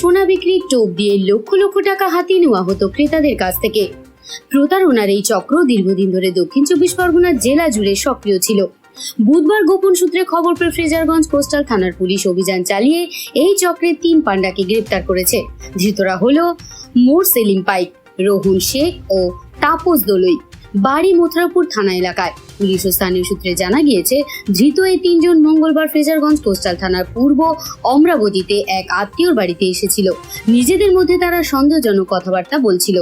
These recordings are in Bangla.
সোনা বিক্রির টোপ দিয়ে লক্ষ লক্ষ টাকা হাতিয়ে নেওয়া হতো ক্রেতাদের কাছ থেকে। প্রতারণার এই চক্র দীর্ঘদিন ধরে দক্ষিণ চব্বিশ পরগনার জেলা জুড়ে সক্রিয় ছিল। বুধবার গোপন সূত্রে খবর পেয়ে ফ্রেজারগঞ্জ কোস্টাল থানার পুলিশ অভিযান চালিয়ে এই চক্রের তিন পাণ্ডাকে গ্রেপ্তার করেছে। ধৃতরা হলো মোর সেলিম পাইক, রোহন শেখ ও তাপস দোলই, বাড়ি মথুরাপুর থানা এলাকায়। পুলিশ ও স্থানীয় সূত্রে জানা গিয়েছে, ধৃত এই তিনজন মঙ্গলবার ফ্রেজারগঞ্জ কোস্টাল থানার পূর্ব অমরাবতীতে এক আত্মীয়র বাড়িতে এসেছিল। নিজেদের মধ্যে তারা সন্দেহজনক কথাবার্তা বলছিল।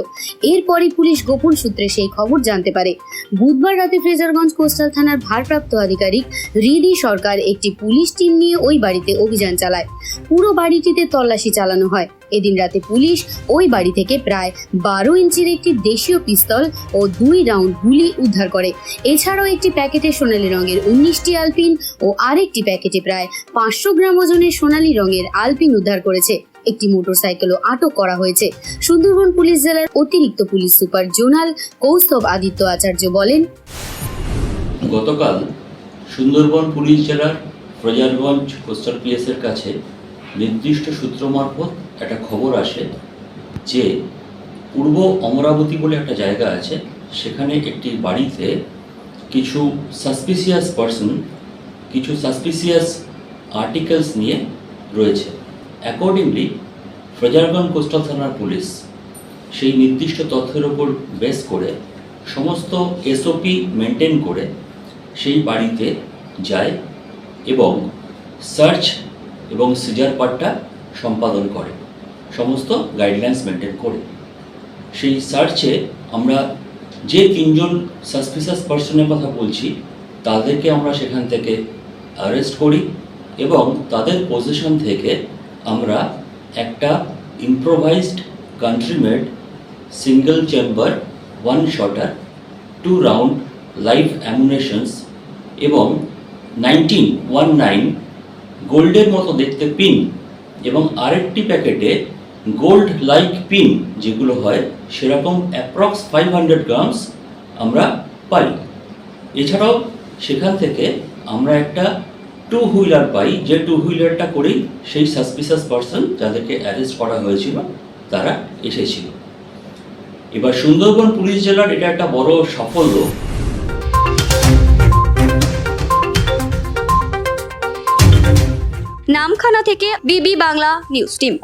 এরপরই পুলিশ গোপন সূত্রে সেই খবর জানতে পারে। বুধবার রাতে ফ্রেজারগঞ্জ কোস্টাল থানার ভারপ্রাপ্ত আধিকারিক রিদি সরকার একটি পুলিশ টিম নিয়ে ওই বাড়িতে অভিযান চালায়। পুরো বাড়িটিতে তল্লাশি চালানো হয়। এদিন রাতে পুলিশ ওই বাড়ি থেকে প্রায় বারো ইঞ্চির একটি দেশীয় পিস্তল ও দুই রাউন্ড গুলি উদ্ধার করে। এছাড়াও একটি প্যাকেটে সোনালী রঙের উনিশটি আলপিন ও আরেকটি প্যাকেটে প্রায় পাঁচশো গ্রাম ওজনের সোনালী রঙের আলপিন উদ্ধার করেছে। একটি মোটরসাইকেলও আটক করা হয়েছে। সুন্দরবন পুলিশ জেলার অতিরিক্ত police super zonal Kaustav Aditya Acharya বলেন, গতকাল সুন্দরবন পুলিশ জেলার ফ্রেজারগঞ্জ কোস্টাল পিএসের কাছে নির্দিষ্ট সূত্র মারফত একটা খবর আসে যে পূর্ব অমরাবতী বলে একটা জায়গা আছে, সেখানে একটি বাড়িতে কিছু সাসপিসিয়াস পার্সন কিছু সাসপিসিয়াস আর্টিকেলস নিয়ে রয়েছে। অ্যাকর্ডিংলি ফ্রেজারগঞ্জ কোস্টাল থানার পুলিশ সেই নির্দিষ্ট তথ্যের ওপর বেস করে সমস্ত এসওপি মেনটেন করে সেই বাড়িতে যায় এবং সার্চ এবং সিজার পার্টটা সম্পাদন করে, সমস্ত গাইডলাইন্স মেনটেন করে। সেই সার্চে আমরা যে তিনজন সাসপিসাস পার্সনের কথা বলছি, তাদেরকে আমরা সেখান থেকে অ্যারেস্ট করি এবং তাদের পজিশন থেকে আমরা একটা improvised country made single chamber one shotter two round live ammunitions এবং নাইনটিন ওয়ান নাইন গোল্ডের মতো দেখতে পিন এবং আরেকটি প্যাকেটে গোল্ড লাইক পিন যেগুলো হয়, সেরকম অ্যাপ্রক্স ফাইভ হান্ড্রেড গ্রামস আমরা পাই। এছাড়াও সেখান থেকে আমরা একটা টু হুইলার পাই, যে টু হুইলারটা করেই সেই সাসপিসাস পার্সন যাদেরকে অ্যারেস্ট করা হয়েছিল, তারা এসেছিল। এবার সুন্দরবন পুলিশ জেলার এটা একটা বড় সাফল্য নামখানা থেকে বিবি বাংলা নিউজ টিম।